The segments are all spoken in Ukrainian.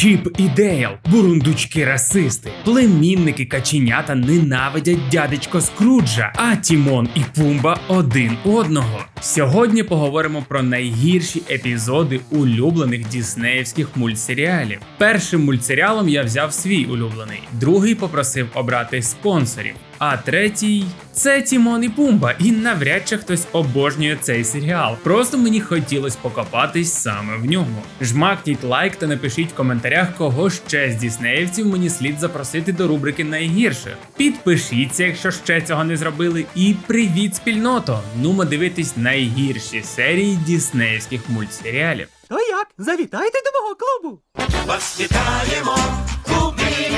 Чіп і Дейл, бурундучки расисти, племінники каченята ненавидять дядечко Скруджа, а Тімон і Пумба один одного. Сьогодні поговоримо про найгірші епізоди улюблених діснеївських мультсеріалів. Першим мультсеріалом я взяв свій улюблений, другий попросив обрати спонсорів. А третій це Тімон і Пумба, і навряд чи хтось обожнює цей серіал. Просто мені хотілося покопатись саме в ньому. Жмакніть лайк та напишіть в коментарях, кого ще з діснеївців мені слід запросити до рубрики найгірших. Підпишіться, якщо ще цього не зробили. І привіт, спільното! Нумо дивитись найгірші серії діснеївських мультсеріалів. То як? Завітайте до мого клубу. Вас вітаємо в клубі,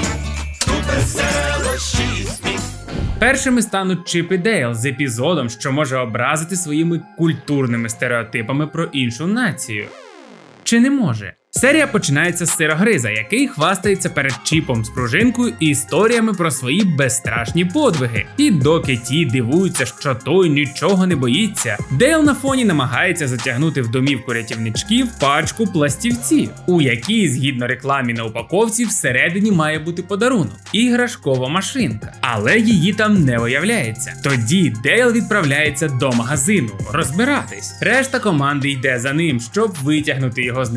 тут веселощі сміх. Першими стануть Чіп і Дейл з епізодом, що може образити своїми культурними стереотипами про іншу націю. Чи не може? Серія починається з сирогриза, який хвастається перед чіпом з пружинкою і історіями про свої безстрашні подвиги. І доки ті дивуються, що той нічого не боїться, Дейл на фоні намагається затягнути в домівку рятівничків пачку пластівців, у якій, згідно рекламі на упаковці, всередині має бути подарунок іграшкова машинка. Але її там не виявляється. Тоді Дейл відправляється до магазину розбиратись. Решта команди йде за ним, щоб витягнути його з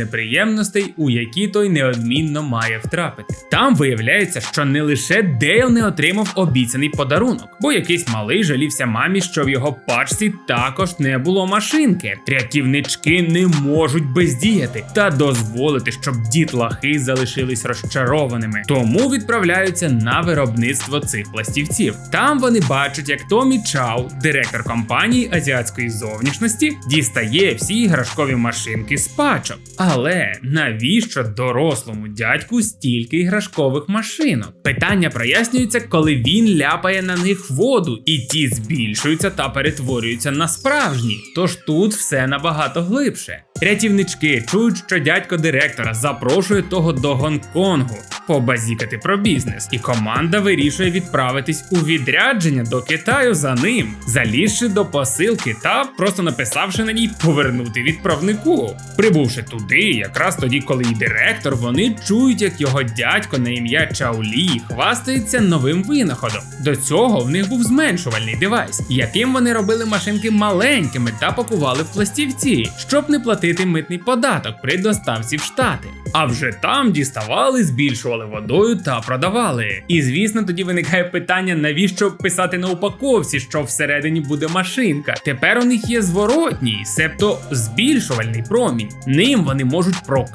неприємностей, у які той неодмінно має втрапити. Там виявляється, що не лише Дейл не отримав обіцяний подарунок, бо якийсь малий жалівся мамі, що в його пачці також не було машинки. Рятівнички не можуть бездіяти та дозволити, щоб дітлахи залишились розчарованими. Тому відправляються на виробництво цих пластівців. Там вони бачать, як Томі Чау, директор компанії азіатської зовнішності, дістає всі іграшкові машинки з пачок. Але навіщо дорослому дядьку стільки іграшкових машинок? Питання прояснюється, коли він ляпає на них воду, і ті збільшуються та перетворюються на справжні. Тож тут все набагато глибше. Рятівнички чують, що дядько директора запрошує того до Гонконгу побазікати про бізнес, і команда вирішує відправитись у відрядження до Китаю за ним, залізши до посилки та просто написавши на ній повернути відправнику. Прибувши туди, якраз тоді, коли і директор, вони чують, як його дядько на ім'я Чаулі хвастається новим винаходом. До цього в них був зменшувальний девайс, яким вони робили машинки маленькими та пакували в пластівці, щоб не платити митний податок при доставці в штати. А вже там діставали, збільшували водою та продавали. І звісно, тоді виникає питання, навіщо писати на упаковці, що всередині буде машинка. Тепер у них є зворотній, себто збільшувальний промінь. Ним вони можуть прокачувати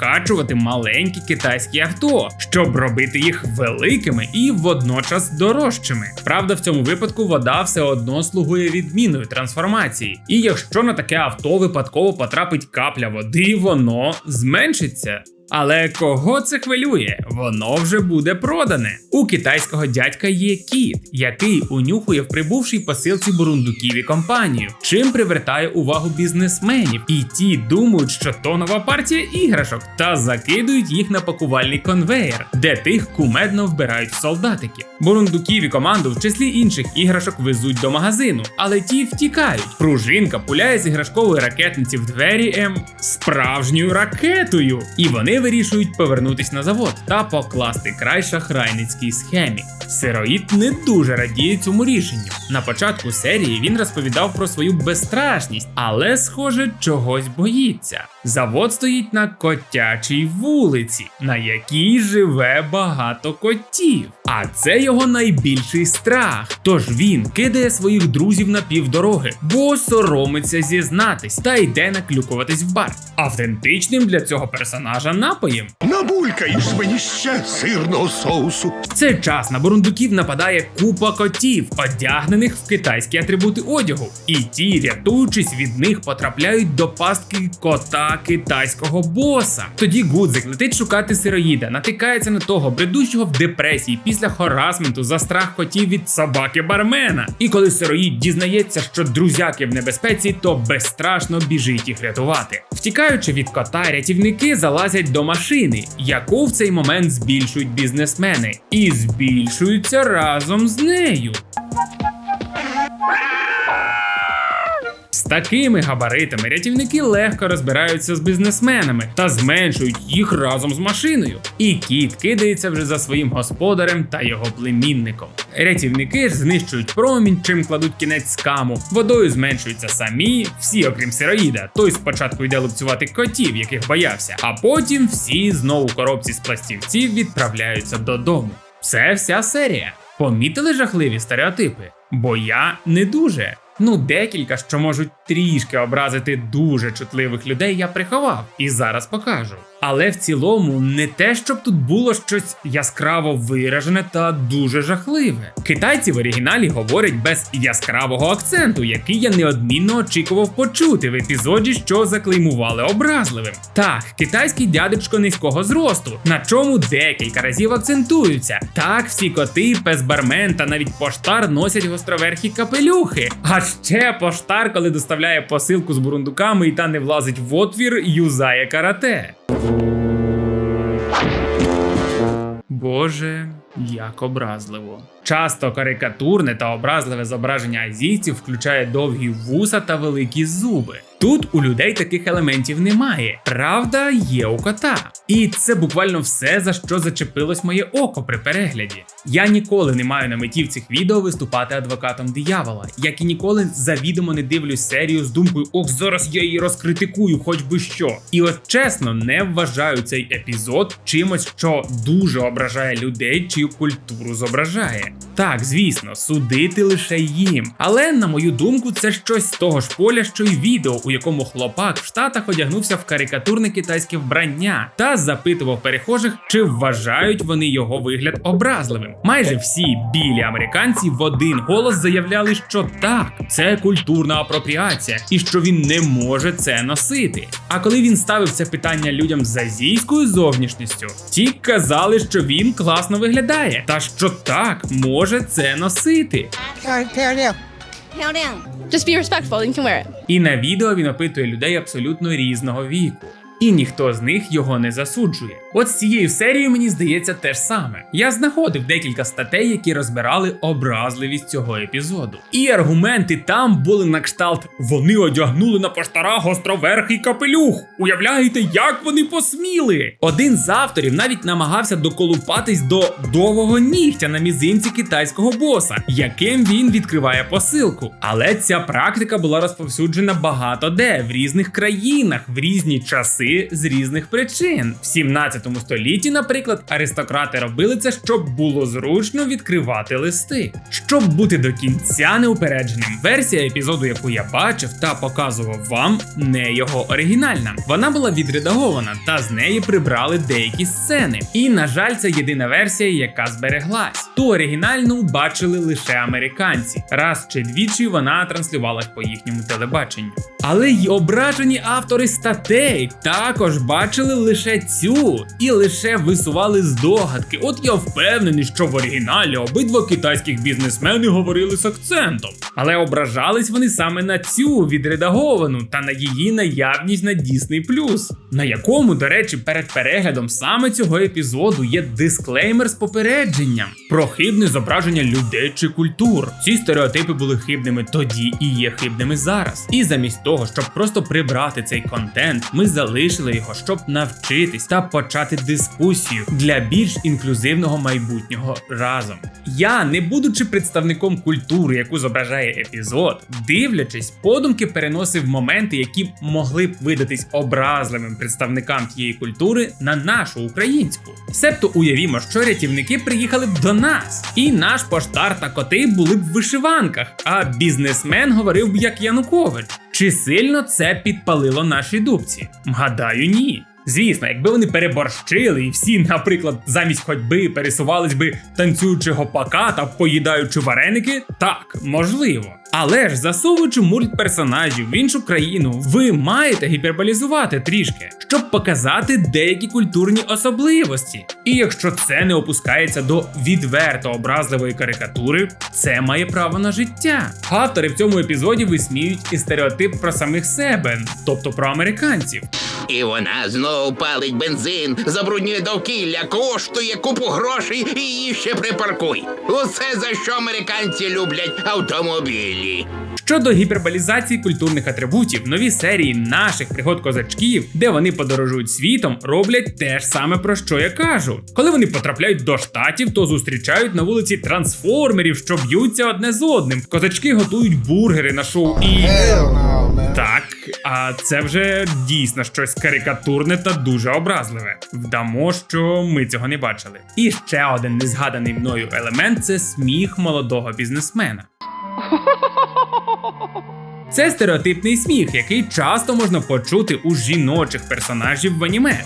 маленькі китайські авто, щоб робити їх великими і водночас дорожчими. Правда, в цьому випадку вода все одно слугує відміною трансформації. І якщо на таке авто випадково потрапить капля води, воно зменшиться. Але кого це хвилює? Воно вже буде продане. У китайського дядька є кіт, який унюхує в прибувшій посилці бурундуків і компанію, чим привертає увагу бізнесменів. І ті думають, що то нова партія іграшок, та закидують їх на пакувальний конвеєр, де тих кумедно вбирають в солдатиків. Бурундуків і команду в числі інших іграшок везуть до магазину, але ті втікають. Пружинка пуляє з іграшкової ракетниці в двері ем справжньою ракетою, і вони вирішують повернутись на завод та покласти край шахрайницькій схемі. Сироїд не дуже радіє цьому рішенню. На початку серії він розповідав про свою безстрашність, але, схоже, чогось боїться. Завод стоїть на котячій вулиці, на якій живе багато котів. А це його найбільший страх. Тож він кидає своїх друзів на півдороги, бо соромиться зізнатись та йде наклюкуватись в бар. Автентичним для цього персонажа напоєм Набулькаєш мені ще сирного соусу. В цей час на бурундуків нападає купа котів, одягнених в китайські атрибути одягу, і ті, рятуючись від них, потрапляють до пастки кота китайського боса. Тоді Гудзик летить шукати сироїда, натикається на того бредущого в депресії після харасменту за страх котів від собаки бармена. І коли сироїд дізнається, що друзяки в небезпеці, то безстрашно біжить їх рятувати. Втікаючи від кота, рятівники залазять до машини, яку в цей момент збільшують бізнесмени, і збільшуються разом з нею. Такими габаритами рятівники легко розбираються з бізнесменами та зменшують їх разом з машиною. І кіт кидається вже за своїм господарем та його племінником. Рятівники ж знищують промінь, чим кладуть кінець скаму. Водою зменшуються самі, всі, окрім сироїда. Той спочатку йде лупцювати котів, яких боявся, а потім всі знову коробці з пластівців відправляються додому. Це вся серія. Помітили жахливі стереотипи? Бо я не дуже. Ну, декілька, що можуть трішки образити дуже чутливих людей, я приховав і зараз покажу. Але в цілому не те, щоб тут було щось яскраво виражене та дуже жахливе. Китайці в оригіналі говорять без яскравого акценту, який я неодмінно очікував почути в епізоді, що заклеймували образливим. Так, китайський дядечко низького зросту, на чому декілька разів акцентуються. Так, всі коти, пес-бармен та навіть поштар носять гостроверхі капелюхи. А ще поштар, коли доставляє посилку з бурундуками і та не влазить в отвір, юзає карате. Боже, як образливо. Часто карикатурне та образливе зображення азійців включає довгі вуса та великі зуби. Тут у людей таких елементів немає. Правда, є у кота. І це буквально все, за що зачепилось моє око при перегляді. Я ніколи не маю на меті в цих відео виступати адвокатом диявола, як і ніколи завідомо не дивлюсь серію з думкою ох, зараз я її розкритикую, хоч би що. І от чесно, не вважаю цей епізод чимось, що дуже ображає людей, чию культуру зображає. Так, звісно, судити лише їм. Але на мою думку, це щось з того ж поля, що й відео, у якому хлопак в Штатах одягнувся в карикатурне китайське вбрання та запитував перехожих, чи вважають вони його вигляд образливим. Майже всі білі американці в один голос заявляли, що так, це культурна апропріація, і що він не може це носити. А коли він ставив це питання людям з азійською зовнішністю, ті казали, що він класно виглядає, та що так може це носити. Just be respectful you can wear it. І на відео він опитує людей абсолютно різного віку. І ніхто з них його не засуджує. От з цією серією мені здається те ж саме. Я знаходив декілька статей, які розбирали образливість цього епізоду. І аргументи там були на кшталт: вони одягнули на поштара гостроверхий капелюх. Уявляєте, як вони посміли? Один з авторів навіть намагався доколупатись до довгого нігтя на мізинці китайського боса, яким він відкриває посилку. Але ця практика була розповсюджена багато де в різних країнах в різні часи з різних причин. В 17 столітті, наприклад, аристократи робили це, щоб було зручно відкривати листи. Щоб бути до кінця неупередженим, версія епізоду, яку я бачив та показував вам, не його оригінальна. Вона була відредагована, та з неї прибрали деякі сцени. І, на жаль, це єдина версія, яка збереглась. Ту оригінальну бачили лише американці. Раз чи двічі вона транслювалась по їхньому телебаченню. Але й ображені автори статей також бачили лише цю і лише висували здогадки. От я впевнений, що в оригіналі обидва китайських бізнесмени говорили з акцентом. Але ображались вони саме на цю відредаговану та на її наявність на Disney+, на якому, до речі, перед переглядом саме цього епізоду є дисклеймер з попередженням про хибне зображення людей чи культур. Ці стереотипи були хибними тоді і є хибними зараз. І замість того, щоб просто прибрати цей контент, ми залишили його, щоб навчитись та почати дискусію для більш інклюзивного майбутнього разом. Я, не будучи представником культури, яку зображає епізод, дивлячись, подумки переносив моменти, які могли б видатись образливим представникам тієї культури на нашу українську. Себто уявімо, що рятівники приїхали б до нас, і наш поштар та коти були б в вишиванках, а бізнесмен говорив б як Янукович. Чи сильно це підпалило наші дубці? Гадаю, ні. Звісно, якби вони переборщили і всі, наприклад, замість ходьби пересувались би танцюючи гопака та поїдаючи вареники, так, можливо. Але ж засовуючи мульт персонажів в іншу країну, ви маєте гіперболізувати трішки, щоб показати деякі культурні особливості. І якщо це не опускається до відверто образливої карикатури, це має право на життя. Автори в цьому епізоді висміють і стереотип про самих себе, тобто про американців. І вона знову палить бензин, забруднює довкілля, коштує купу грошей і її ще припаркуй. Усе за що американці люблять автомобілі. Щодо гіперболізації культурних атрибутів, нові серії наших пригод козачків, де вони подорожують світом, роблять те ж саме про що я кажу. Коли вони потрапляють до штатів, то зустрічають на вулиці трансформерів, що б'ються одне з одним. Козачки готують бургери на шоу і. Так, а це вже дійсно щось карикатурне та дуже образливе. Вдамо, що ми цього не бачили. І ще один незгаданий мною елемент це сміх молодого бізнесмена. Це стереотипний сміх, який часто можна почути у жіночих персонажів в аніме.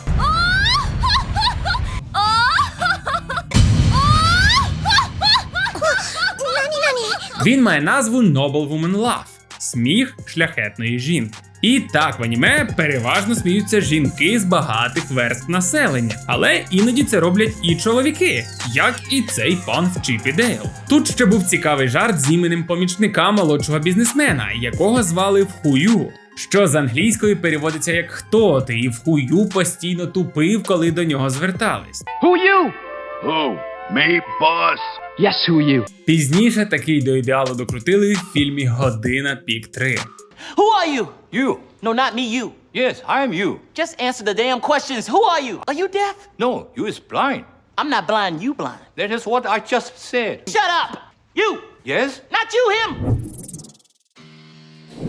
Він має назву Noble Woman Laugh – сміх шляхетної жінки. І так в аніме переважно сміються жінки з багатих верств населення, але іноді це роблять і чоловіки, як і цей пан в Чіпі Дейл. Тут ще був цікавий жарт з іменем помічника молодшого бізнесмена, якого звали Вхую. Що з англійської переводиться як хто ти, і вхую постійно тупив, коли до нього звертались. Who you? Who? Me, boss? Yes, who you? Пізніше такий до ідеалу докрутили в фільмі Година пік 3. Who are you? You. No, not me, you. Yes, I am you. Just answer the damn questions. Who are you? Are you deaf? No, you is blind. I'm not blind, you blind. That is what I just said. Shut up! You! Yes? Not you, him!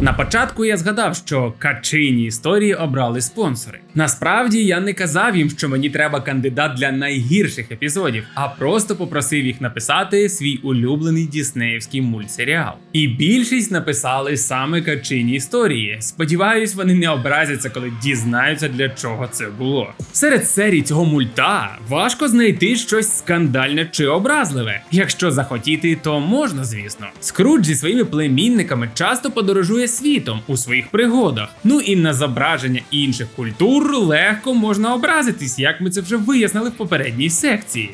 На початку я згадав, що качині історії обрали спонсори. Насправді я не казав їм, що мені треба кандидат для найгірших епізодів, а просто попросив їх написати свій улюблений діснеївський мультсеріал. І більшість написали саме качині історії. Сподіваюсь, вони не образяться, коли дізнаються, для чого це було. Серед серій цього мульта важко знайти щось скандальне чи образливе. Якщо захотіти, то можна, звісно. Скрудж зі своїми племінниками часто подорожує світом у своїх пригодах. Ну і на зображення інших культур легко можна образитись, як ми це вже вияснили в попередній секції.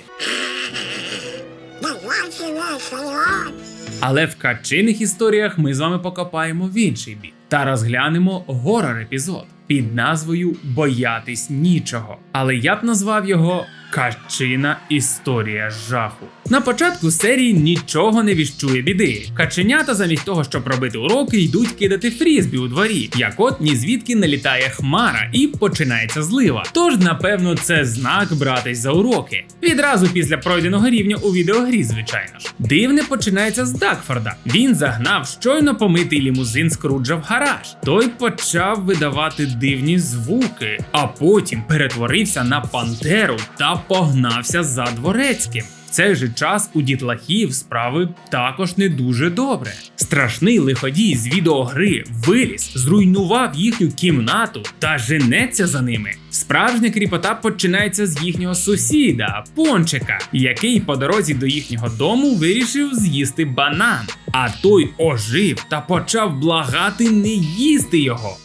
Але в качиних історіях ми з вами покопаємо в інший бік та розглянемо горор епізод під назвою Боятись нічого. Але я б назвав його Качина історія жаху. На початку серії нічого не віщує біди. Каченята, замість того, щоб робити уроки, йдуть кидати фрізбі у дворі. Як от ні звідки налітає хмара і починається злива. Тож, напевно, це знак братись за уроки. Відразу після пройденого рівня у відеогрі, звичайно ж. Дивне починається з Дакфорда. Він загнав щойно помитий лімузин Скруджа в гараж. Той почав видавати дивні звуки, а потім перетворився на пантеру та погнався за дворецьким. В цей же час у дітлахів справи також не дуже добре. Страшний лиходій з відеогри виліз, зруйнував їхню кімнату та женеться за ними. Справжня кріпота починається з їхнього сусіда, пончика, який по дорозі до їхнього дому вирішив з'їсти банан. А той ожив та почав благати не їсти його.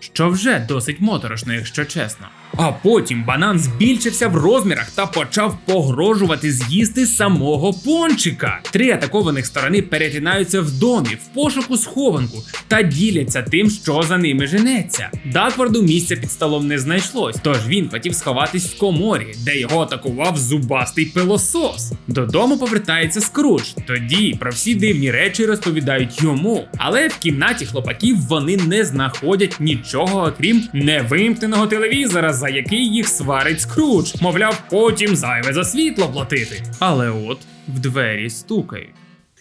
Що вже досить моторошно, якщо чесно. А потім банан збільшився в розмірах та почав погрожувати з'їсти самого пончика. Три атакованих сторони перетинаються в домі в пошуку схованку та діляться тим, що за ними женеться. Дакварду місця під столом не знайшлось, тож він хотів сховатись в коморі, де його атакував зубастий пилосос. Додому повертається Скрудж. Тоді про всі дивні речі розповідають йому. Але в кімнаті хлопаків вони не знаходять нічого, окрім невимкненого телевізора, за який їх сварить Скрудж. Мовляв, потім зайве за світло платити. Але от в двері стукають.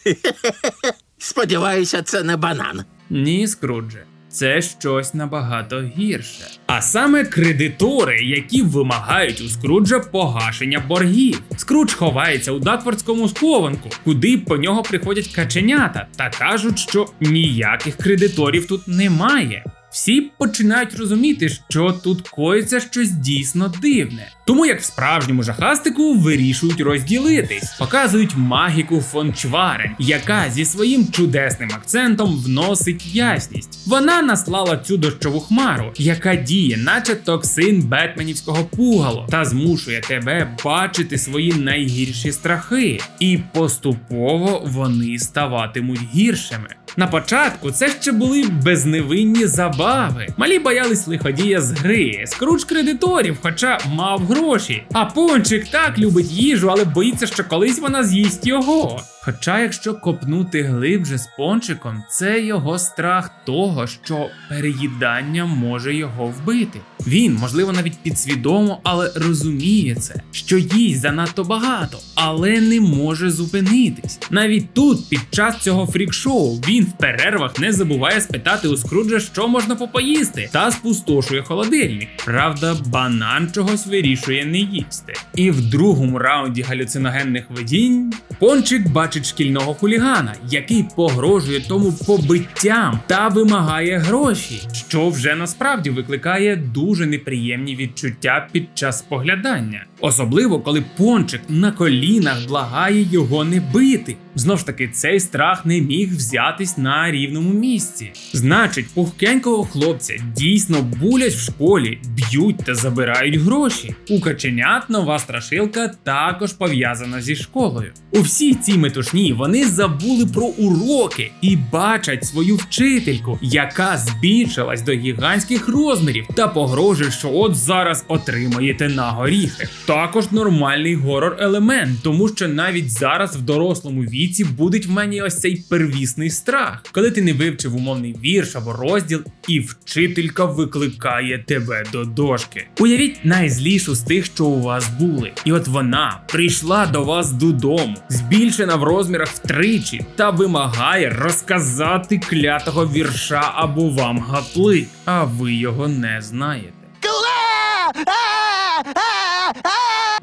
Сподіваюся, це не банан. Ні, Скрудже. Це щось набагато гірше. А саме кредитори, які вимагають у Скруджа погашення боргів. Скрудж ховається у Дакфордському схованку, куди по нього приходять каченята та кажуть, що ніяких кредиторів тут немає. Всі починають розуміти, що тут коїться щось дійсно дивне. Тому як в справжньому жахастику вирішують розділитись, показують магіку фон Чварен, яка зі своїм чудесним акцентом вносить ясність. Вона наслала цю дощову хмару, яка діє, наче токсин бетменівського пугало, та змушує тебе бачити свої найгірші страхи. І поступово вони ставатимуть гіршими. На початку це ще були безневинні забави. Малі боялись лиходія з гри, скруч кредиторів, хоча мав гроші. А пончик так любить їжу, але боїться, що колись вона з'їсть його. Хоча, якщо копнути глибже з пончиком, це його страх того, що переїдання може його вбити. Він, можливо, навіть підсвідомо, але розуміє це, що їсть занадто багато, але не може зупинитись. Навіть тут, під час цього фрік-шоу, він в перервах не забуває спитати у Скруджа, що можна попоїсти, та спустошує холодильник. Правда, банан чогось вирішує не їсти. І в другому раунді галюциногенних видінь Пончик бачить шкільного хулігана, який погрожує тому побиттям та вимагає гроші, що вже насправді викликає дуже неприємні відчуття під час споглядання. Особливо коли пончик на колінах благає його не бити. Знов ж таки, цей страх не міг взятись на рівному місці. Значить, пухкенького хлопця дійсно булять в школі, б'ють та забирають гроші. У каченят нова страшилка також пов'язана зі школою. У всій цій метушні вони забули про уроки і бачать свою вчительку, яка збільшилась до гігантських розмірів та погрожує, що от зараз отримаєте на горіхи. Також нормальний горор елемент, тому що навіть зараз в дорослому віці буде в мені ось цей первісний страх, коли ти не вивчив умовний вірш або розділ, і вчителька викликає тебе до дошки. Уявіть найзлішу з тих, що у вас були, і от вона прийшла до вас додому, збільшена в розмірах втричі, та вимагає розказати клятого вірша або вам гаплик, а ви його не знаєте.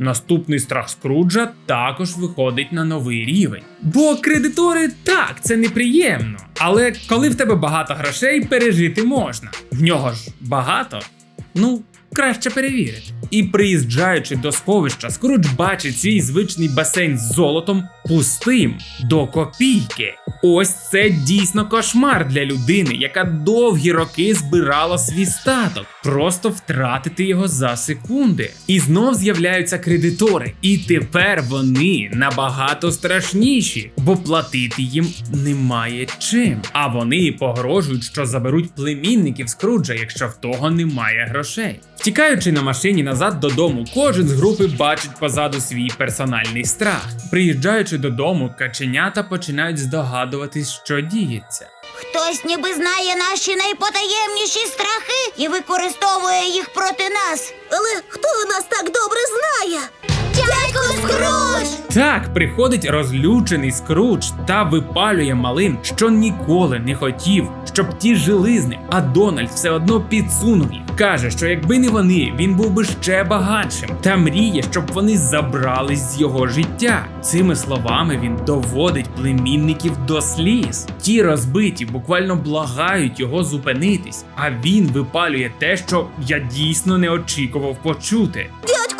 Наступний страх Скруджа також виходить на новий рівень. Бо кредитори так, це неприємно. Але коли в тебе багато грошей, пережити можна. В нього ж багато. Ну, краще перевірити. І приїжджаючи до сховища, Скрудж бачить свій звичний басейн з золотом пустим до копійки. Ось це дійсно кошмар для людини, яка довгі роки збирала свій статок, просто втратити його за секунди. І знов з'являються кредитори, і тепер вони набагато страшніші, бо платити їм немає чим. А вони погрожують, що заберуть племінників Скруджа, якщо в того немає грошей. Втікаючи на машині назад додому, кожен з групи бачить позаду свій персональний страх. Приїжджаючи додому, каченята починають здогадуватись, що діється. Хтось ніби знає наші найпотаємніші страхи і використовує їх проти нас. Але хто нас так добре знає? Дядько Скруч! Так приходить розлючений скруч та випалює малим, що ніколи не хотів, щоб ті жили з ним. А Дональд все одно підсунув їх. Каже, що якби не вони, він був би ще багатшим та мріє, щоб вони забрались з його життя. Цими словами він доводить племінників до сліз. Ті розбиті буквально благають його зупинитись, а він випалює те, що я дійсно не очікував почути. Дядьку Скруч!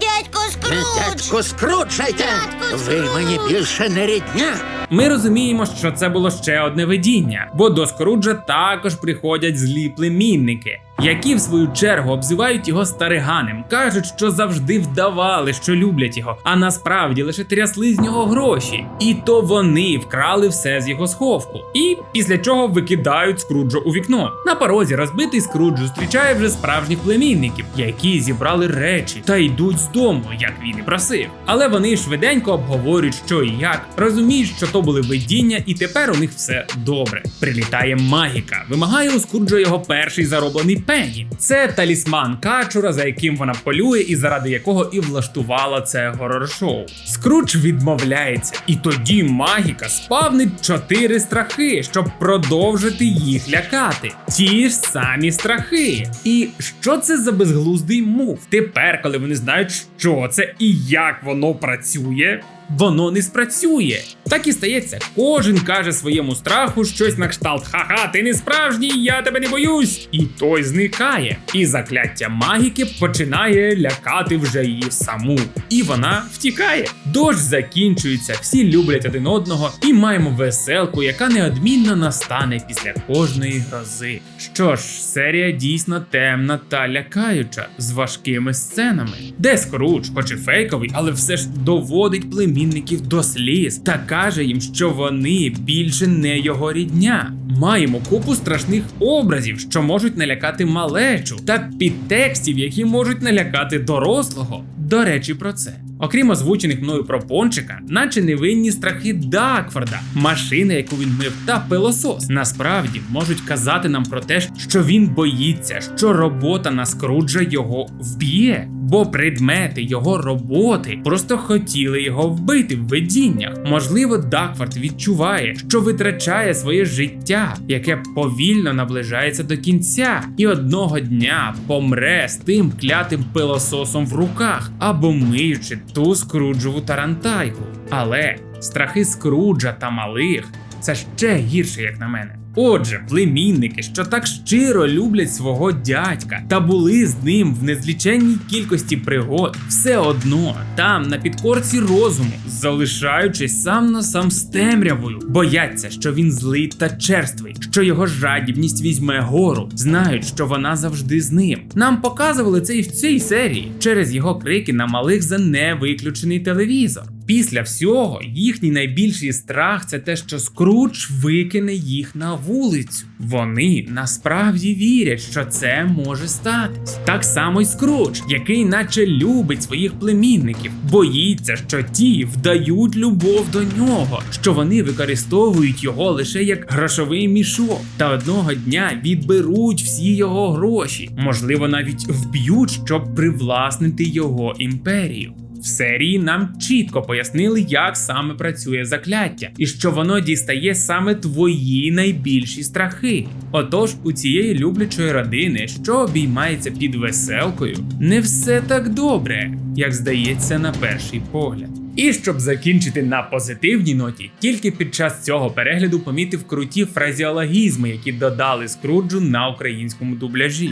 Дядько Скрудж! Дядько скручайте! Дядько Ви мені більше не рідня! Ми розуміємо, що це було ще одне видіння, бо до Скруджа також приходять злі племінники, які в свою чергу обзивають його стариганем, кажуть, що завжди вдавали, що люблять його, а насправді лише трясли з нього гроші. І то вони вкрали все з його сховку. І після чого викидають Скруджа у вікно. На порозі розбитий Скрудж зустрічає вже справжніх племінників, які зібрали речі та йдуть з дому, як він і просив. Але вони швиденько обговорюють, що і як, розуміють, що то були видіння, і тепер у них все добре. Прилітає магіка, вимагає у Скруджа його перший зароблений пені. Це талісман качура, за яким вона полює, і заради якого і влаштувала це горор-шоу. Скрудж відмовляється, і тоді магіка спавнить чотири страхи, щоб продовжити їх лякати. Ті ж самі страхи. І що це за безглуздий мув? Тепер, коли вони знають, що це і як воно працює. Воно не спрацює. Так і стається. Кожен каже своєму страху щось на кшталт Ха-ха, ти не справжній, я тебе не боюсь. І той зникає. І закляття магіки починає лякати вже її саму. І вона втікає. Дощ закінчується, всі люблять один одного, і маємо веселку, яка неодмінно настане після кожної грози. Що ж, серія дійсно темна та лякаюча, з важкими сценами, де Скрудж, хоч і фейковий, але все ж доводить племінників племінників до сліз та каже їм, що вони більше не його рідня. Маємо купу страшних образів, що можуть налякати малечу, та підтекстів, які можуть налякати дорослого. До речі, про це. Окрім озвучених мною про пончика, наче невинні страхи Дакфорда, машина, яку він мив, та пилосос, насправді можуть казати нам про те, що він боїться, що робота на Скруджа його вб'є, бо предмети його роботи просто хотіли його вбити в видіннях. Можливо, Дакфорд відчуває, що витрачає своє життя, яке повільно наближається до кінця, і одного дня помре з тим клятим пилососом в руках або миючи ту скруджову тарантайку. Але страхи Скруджа та малих це ще гірше, як на мене. Отже, племінники, що так щиро люблять свого дядька та були з ним в незліченній кількості пригод, все одно там на підкорці розуму, залишаючись сам на сам з темрявою, бояться, що він злий та черствий, що його жадібність візьме гору, знають, що вона завжди з ним. Нам показували це і в цій серії через його крики на малих за невиключений телевізор. Після всього їхній найбільший страх це те, що Скрудж викине їх на вулицю. Вони насправді вірять, що це може статись. Так само й Скрудж, який наче любить своїх племінників, боїться, що ті вдають любов до нього, що вони використовують його лише як грошовий мішок, та одного дня відберуть всі його гроші, можливо, навіть вб'ють, щоб привласнити його імперію. В серії нам чітко пояснили, як саме працює закляття, і що воно дістає саме твої найбільші страхи. Отож, у цієї люблячої родини, що обіймається під веселкою, не все так добре, як здається на перший погляд. І щоб закінчити на позитивній ноті, тільки під час цього перегляду помітив круті фразеологізми, які додали скруджу на українському дубляжі.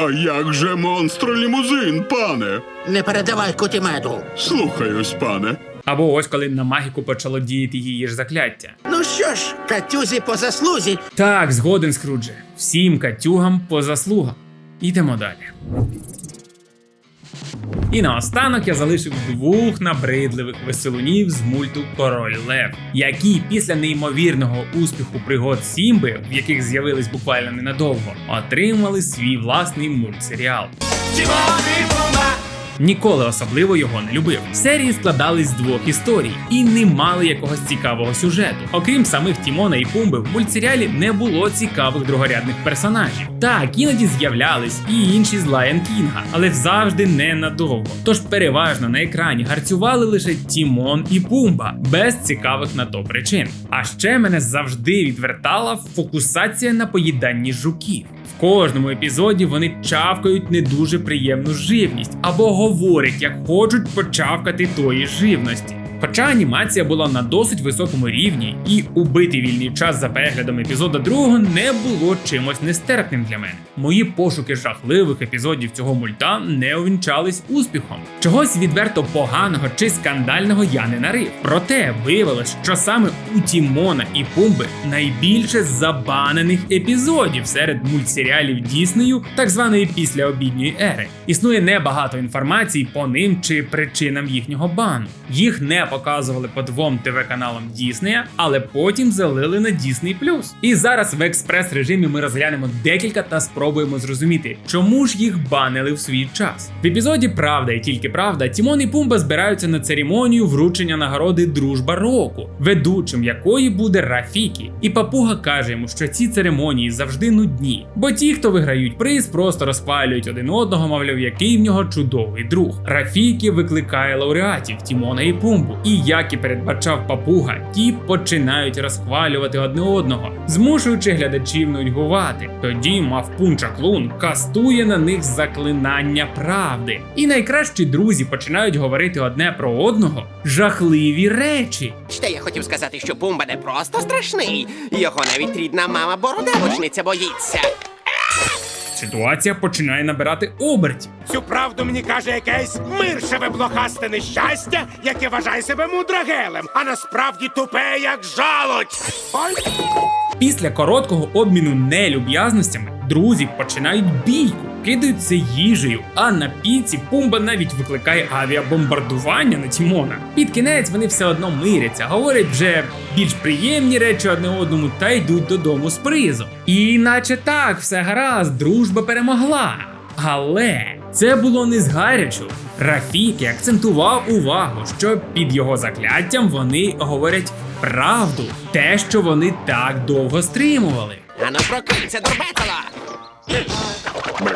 А як же монстр лімузин, пане? Не передавай кутімету. Слухаюсь, пане. Або ось коли на магіку почало діяти її ж закляття. Ну що ж, Катюзі по заслузі. Так, згоден, Скрудже. Всім катюгам по заслугам. Ідемо далі. І наостанок я залишив двох набридливих веселунів з мульту Король Лев, які після неймовірного успіху пригод Сімби, в яких з'явились буквально ненадовго, отримали свій власний мультсеріал. Тімон і Пумба. Ніколи особливо його не любив. Серії складались з двох історій і не мали якогось цікавого сюжету. Окрім самих Тімона і Пумби, в мультсеріалі не було цікавих другорядних персонажів. Так, іноді з'являлись і інші з Лайон Кінга, але завжди ненадовго. Тож переважно на екрані гарцювали лише Тімон і Пумба, без цікавих на то причин. А ще мене завжди відвертала фокусація на поїданні жуків. В кожному епізоді вони чавкають не дуже приємну живність або говорять, як хочуть почавкати тої живності. Хоча анімація була на досить високому рівні, і убити вільний час за переглядом епізода другого не було чимось нестерпним для мене. Мої пошуки жахливих епізодів цього мульта не увінчались успіхом. Чогось відверто поганого чи скандального я не нарив. Проте виявилось, що саме у Тімона і Пумби найбільше забанених епізодів серед мультсеріалів Діснею, так званої післяобідньої ери. Існує небагато інформації по ним чи причинам їхнього бану. Їх не показували по двом ТВ-каналам Діснея, але потім залили на Disney+. І зараз в експрес-режимі ми розглянемо декілька та спробуємо зрозуміти, чому ж їх банили в свій час. В епізоді Правда і тільки правда Тімон і Пумба збираються на церемонію вручення нагороди Дружба року, ведучим якої буде Рафікі. І папуга каже йому, що ці церемонії завжди нудні, бо ті, хто виграють приз, просто розпалюють один одного, мовляв, який в нього чудовий друг. Рафікі викликає лауреатів Тімона і Пумбу, і як і передбачав папуга, ті починають розхвалювати одне одного, змушуючи глядачів нудьгувати. Тоді мавпунча клун кастує на них заклинання правди. І найкращі друзі починають говорити одне про одного жахливі речі. Ще я хотів сказати, що Пумба не просто страшний. Його навіть рідна мама бородавочниця боїться. Ситуація починає набирати обертів. Цю правду мені каже якесь миршеве блохасте нещастя, яке вважає себе мудрагелем, а насправді тупе, як жалоть. Ой! Після короткого обміну нелюб'язностями друзі починають бійку. Кидаються їжею, а на піці Пумба навіть викликає авіабомбардування на Тімона. Під кінець вони все одно миряться, говорять вже більш приємні речі одне одному та йдуть додому з призом. І наче так, все гаразд, дружба перемогла. Але це було не з гарячу. Рафікі акцентував увагу, що під його закляттям вони говорять правду, те, що вони так довго стримували. Ану прокинься, дурбетала!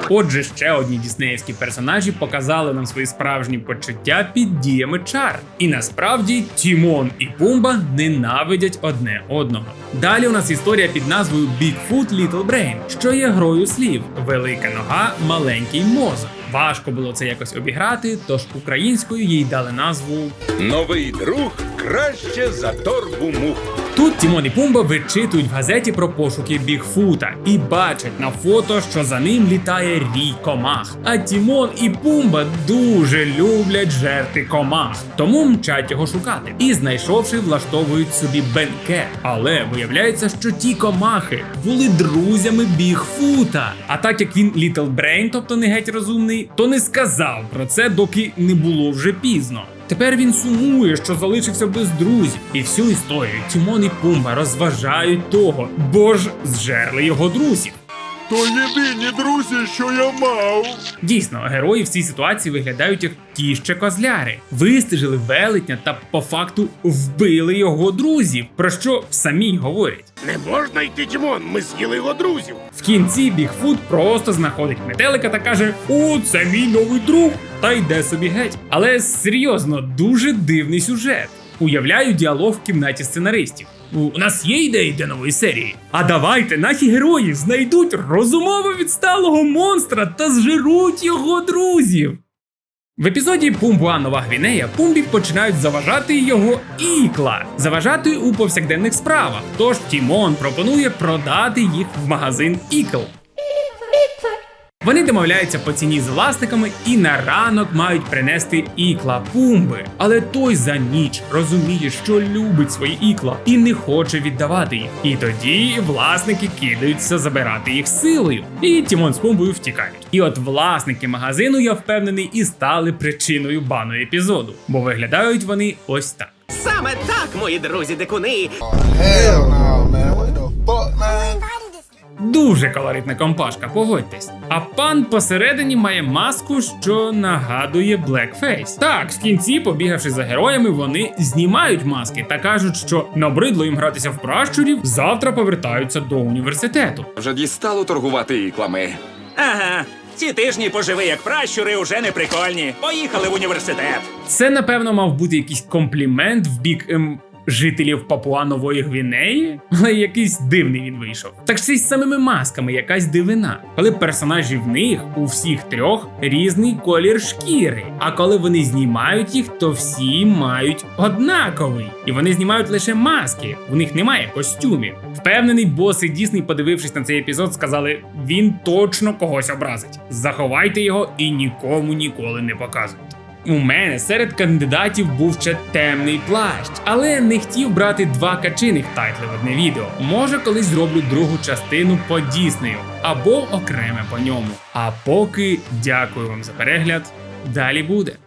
Отже, ще одні діснеївські персонажі показали нам свої справжні почуття під діями чар. І насправді Тімон і Пумба ненавидять одне одного. Далі у нас історія під назвою Bigfoot Little Brain, що є грою слів: велика нога, маленький мозок. Важко було це якось обіграти, тож українською їй дали назву Новий друг краще за торбу мух. Тут Тімон і Пумба вичитують в газеті про пошуки Бігфута і бачать на фото, що за ним літає рій комах. А Тімон і Пумба дуже люблять жерти комах, тому мчать його шукати. І знайшовши, влаштовують собі бенкет. Але виявляється, що ті комахи були друзями Бігфута. А так як він Літл Брейн, тобто не геть розумний, то не сказав про це, доки не було вже пізно. Тепер він сумує, що залишився без друзів. І всю історію Тімон і Пумба розважають того, бо ж зжерли його друзів. То єдині друзі, що я мав. Дійсно, герої в цій ситуації виглядають як ті ще козляри. Вистежили велетня та по факту вбили його друзів, про що самі й говорять. Не можна йти, Тімон, ми з'їли його друзів. В кінці Бігфут просто знаходить метелика та каже: О, це мій новий друг! Та йде собі геть. Але серйозно, дуже дивний сюжет. Уявляю діалог в кімнаті сценаристів. У нас є ідеї для нової серії. А давайте наші герої знайдуть розумово відсталого монстра та зжируть його друзів. В епізоді Пумбуа Нова Гвінея Пумбі починають заважати його ікла, заважати у повсякденних справах. Тож Тімон пропонує продати їх в магазин ікл. Вони домовляються по ціні з власниками і на ранок мають принести ікла пумби. Але той за ніч розуміє, що любить свої ікла і не хоче віддавати їх. І тоді власники кидаються забирати їх силою. І Тімон з пумбою втікають. І от власники магазину, я впевнений, і стали причиною бану епізоду, бо виглядають вони ось так. Саме так, мої друзі дикуни. Дуже колоритна компашка, погодьтесь. А пан посередині має маску, що нагадує Blackface. Так, в кінці, побігавши за героями, вони знімають маски та кажуть, що набридло їм гратися в пращурів, завтра повертаються до університету. Вже дістало торгувати іклами. Ага. Ці тижні поживи як пращури уже не прикольні. Поїхали в університет. Це, напевно, мав бути якийсь комплімент в бік ем, жителів Папуа Нової Гвінеї, але якийсь дивний він вийшов. Так ще й з самими масками якась дивина. Коли персонажі в них у всіх трьох різний колір шкіри. А коли вони знімають їх, то всі мають однаковий. І вони знімають лише маски, в них немає костюмів. Впевнений, боси Дісней, подивившись на цей епізод, сказали: він точно когось образить. Заховайте його і нікому ніколи не показуйте. У мене серед кандидатів був ще темний плащ, але не хотів брати два качиних тайтли в одне відео. Може, колись зроблю другу частину по Діснею або окреме по ньому. А поки дякую вам за перегляд. Далі буде.